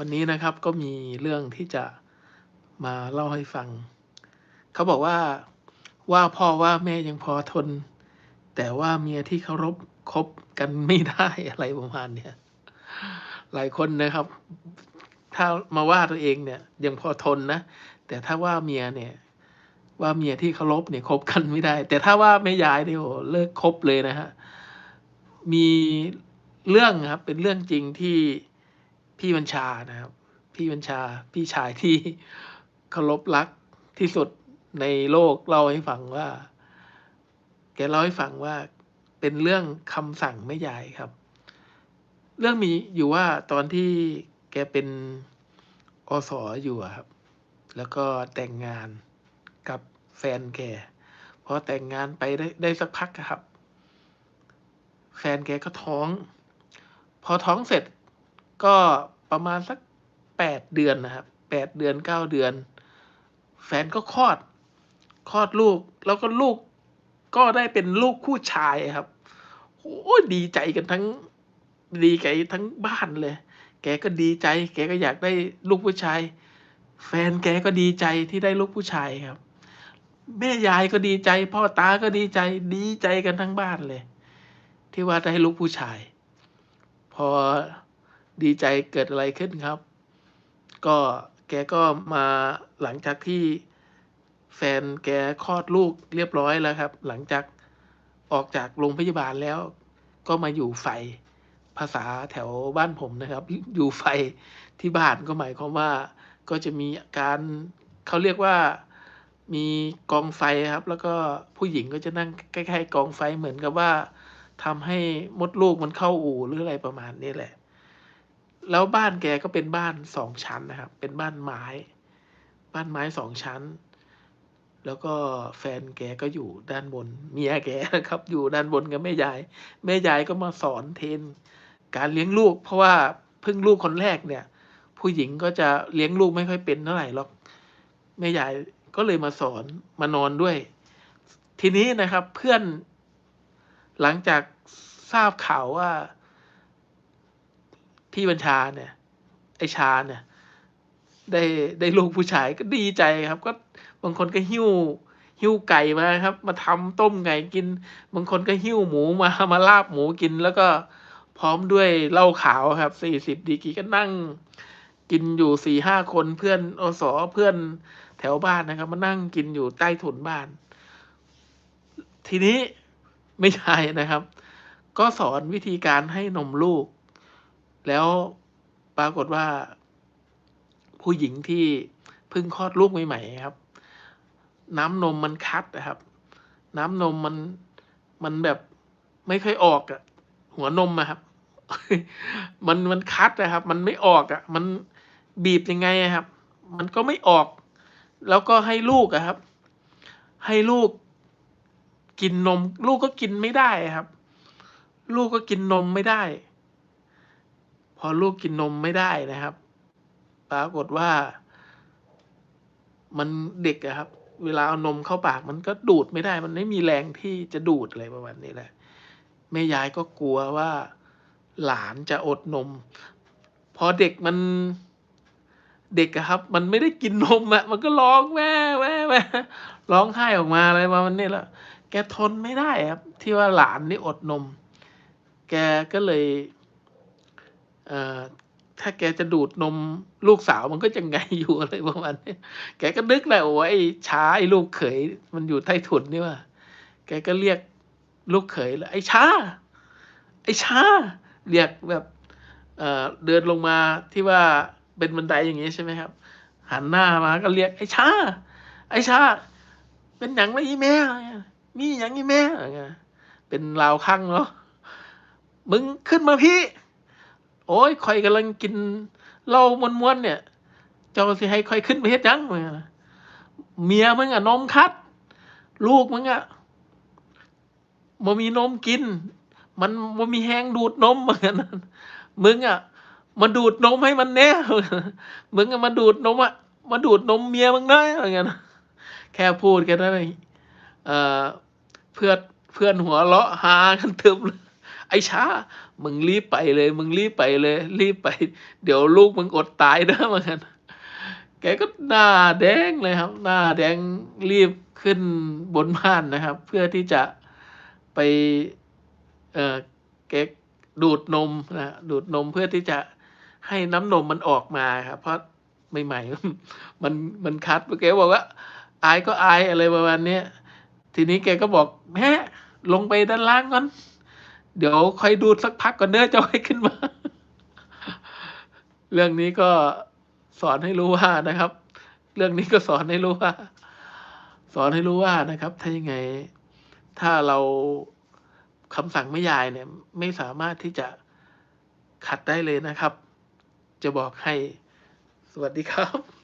วันนี้นะครับก็มีเรื่องที่จะมาเล่าให้ฟัง เขาบอกว่าว่าพ่อว่าแม่ยังพอทน แต่ว่าเมียที่เคารพคบกันไม่ได้อะไรประมาณเนี้ยหลายคนนะครับ ถ้ามาว่าตัวเองเนี่ย ยังพอทนนะ แต่ถ้าว่าเมียเนี่ย ว่าเมียที่เคารพเนี่ยคบกันไม่ได้ แต่ถ้าว่าแม่ยายเนี่ยโหเลิกคบเลยนะฮะมีเรื่องครับ เป็นเรื่องจริงที่ พี่บัญชานะครับ พี่บัญชาพี่ชายที่เคารพรักที่สุดในโลกเล่าให้ฟังว่า แกเล่าให้ฟังว่าเป็นเรื่องคำสั่งแม่ยายครับ เรื่องมีอยู่ว่าตอนที่แกเป็นอสออยู่ครับ แล้วก็แต่งงานกับแฟนแกพอแต่งงานไปได้ได้สักพักครับ แฟนแกก็ท้อง พอท้องเสร็จ ก็ประมาณสักแปดเดือนนะครับแปดเดือนเก้าเดือน แฟนก็คลอด คลอดลูก แล้วก็ลูกก็ได้เป็นลูกคู่ชายครับโอ้ดีใจกันทั้ง ดีใจทั้งบ้านเลย แกก็ดีใจ แกก็อยากได้ลูกผู้ชาย แฟนแกก็ดีใจที่ได้ลูกผู้ชายครับ แม่ยายก็ดีใจ พ่อตาก็ดีใจ ดีใจกันทั้งบ้านเลย ที่ว่าได้ลูกผู้ชาย พอ ดีใจเกิดอะไรขึ้นครับ ก็แกก็มาหลังจากที่แฟนแกคลอดลูกเรียบร้อยแล้วครับ หลังจากออกจากโรงพยาบาลแล้ว ก็มาอยู่ไฟภาษาแถวบ้านผมนะครับ อยู่ไฟที่บ้านก็หมายความว่า ก็จะมีการเขาเรียกว่ามีกองไฟครับ แล้วก็ผู้หญิงก็จะนั่งใกล้ๆกองไฟเหมือนกับว่าทำให้มดลูกมันเข้าอู่หรืออะไรประมาณนี้แหละ แล้วบ้านแกก็เป็นบ้านสองชั้นนะครับ เป็นบ้านไม้ บ้านไม้สองชั้น แล้วก็แฟนแกก็อยู่ด้านบน เมียแกนะครับ อยู่ด้านบนกับแม่ยาย แม่ยายก็มาสอนเทน การเลี้ยงลูก เพราะว่าเพิ่งลูกคนแรกเนี่ย ผู้หญิงก็จะเลี้ยงลูกไม่ค่อยเป็นเท่าไหร่หรอกแม่ยายก็เลยมาสอนมานอนด้วย ทีนี้นะครับเพื่อนหลังจากทราบข่าวว่า พี่บัญชาเนี่ย ไอชาเนี่ย ได้ได้ลูกผู้ชายก็ดีใจครับ ก็บางคนก็หิ้วหิ้วไก่มาครับ มาทำต้มไก่กิน บางคนก็หิ้วหมูมามาลาบหมูกิน แล้วก็พร้อมด้วยเหล้าขาวครับสี่สิบดีกรีก็นั่ง กินอยู่สี่ห้าคนเพื่อนอสอเพื่อนแถวบ้านนะครับ มานั่งกินอยู่ใต้ถุนบ้าน ทีนี้ไม่ใช่นะครับ ก็สอนวิธีการให้นมลูก แล้วปรากฏว่า ผู้หญิงที่เพิ่งคลอดลูกใหม่ๆครับ น้ำนมมันคัดนะครับ น้ำนมมันมันแบบไม่ค่อยออกอะหัวนมอะครับ มันมันคัดนะครับ มันไม่ออกอะมันบีบยังไงอะครับ มันก็ไม่ออก แล้วก็ให้ลูกอะครับ ให้ลูกกินนม ลูกก็กินไม่ได้ครับ ลูกก็กินนมไม่ได้ พอลูกกินนมไม่ได้นะครับ ปรากฏว่า มันเด็กอะครับ เวลาเอานมเข้าปากมันก็ดูดไม่ได้ มันไม่มีแรงที่จะดูดอะไรประมาณนี้แหละแม่ยายก็กลัวว่าหลานจะอดนม พอเด็กมันเด็กอะครับ มันไม่ได้กินนมอะมันก็ร้องแม่แม่แม่ร้องไห้ออกมาอะไรประมาณนี้แหละแกทนไม่ได้ครับ ที่ว่าหลานนี่อดนม แกก็เลย ถ้าแกจะดูดนมลูกสาวมันก็จะไงอยู่อะไรประมาณนี้แกก็นึกแหละโอ้ไอ้ช้าไอ้ลูกเขยมันอยู่ใต้ถุนนี่ว่า แกก็เรียกลูกเขยเลยไอ้ช้า ไอ้ช้า เรียกแบบเเดินลงมาที่ว่าเป็นบันไดอย่างนี้ใช่ไหมครับ หันหน้ามาก็เรียกไอ้ช้า ไอ้ช้า เป็นหยังไรอีแม่ มีหยังอีแม่เป็นลาวข้างเนาะมึงขึ้นมาพี่ โอ้ยคอยกำลังกินเหล้ามวนๆเนี่ย เจ้าสิให้คอยขึ้นไปเฮ็ดยังเมียมึงอะนมคัด ลูกมึงอะบ่มีนมกิน มันบ่มีแหงดูดนมเหมือนกันมึงอะมาดูดนมให้มันแน่มึงอะมาดูดนมอะมาดูดนมเมียมึงได้เหมือนกันแค่พูดกันนั้นเอ่อเพื่อนเพื่อนหัวเราะหากันเตึมเลย ไอ้ช้า มึงรีบไปเลย มึงรีบไปเลย รีบไป เดี๋ยวลูกมึงอดตายนะมันกันแกก็หน้าแดงเลยครับ หน้าแดงรีบขึ้นบนบ้านนะครับ เพื่อที่จะไปเออแกดูดนมนะดูดนมเพื่อที่จะให้น้ำนมมันออกมาครับ เพราะใหม่ๆมันมันคัดแกบอกว่า อายก็อายอะไรประมาณนี้ทีนี้แกก็บอกแม่ลงไปด้านล่างก่อน เดี๋ยวค่อยดูสักพักก่อนเด้อจะให้ขึ้นมา เรื่องนี้ก็สอนให้รู้ว่านะครับ เรื่องนี้ก็สอนให้รู้ว่า สอนให้รู้ว่านะครับ ถ้ายังไง ถ้าเราคำสั่งไม่ยายเนี่ย ไม่สามารถที่จะขัดได้เลยนะครับ จะบอกให้ สวัสดีครับ